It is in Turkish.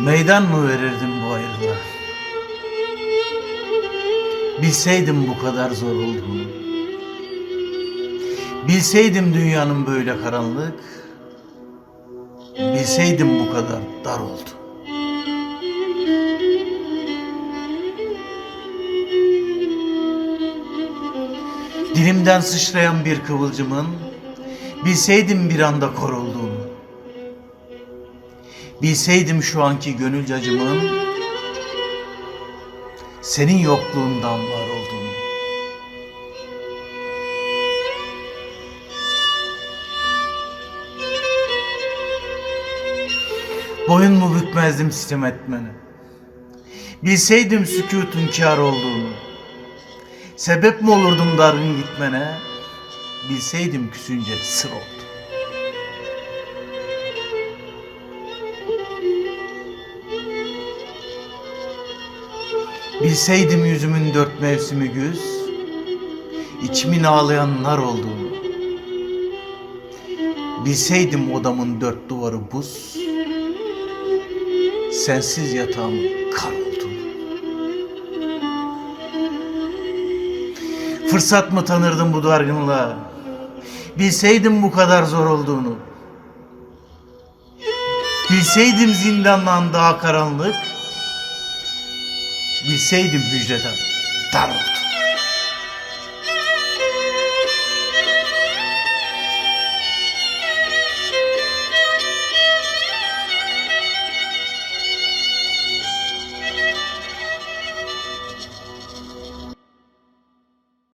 Meydan mı verirdim bu ayrılığa? Bilseydim bu kadar zor olduğunu. Bilseydim dünyanın böyle karanlık. Bilseydim bu kadar dar oldu. Dilimden sıçrayan bir kıvılcımın bilseydim bir anda kor olduğunu. Bilseydim şu anki gönül acımın senin yokluğundan var olduğunu. Boyun mu bükmezdim sitem etmene. Bilseydim sükutun kâr olduğunu. Sebep mi olurdum dargın gitmene? Bilseydim küsünce sır oldu. Bilseydim yüzümün dört mevsimi güz, içimin ağlayan nar olduğunu. Bilseydim odamın dört duvarı buz, sensiz yatağım kar olduğunu. Fırsat mı tanırdım bu dargınlığa? Bilseydim bu kadar zor olduğunu. Bilseydim zindandan daha karanlık. Bilseydim hücreden dar oldu.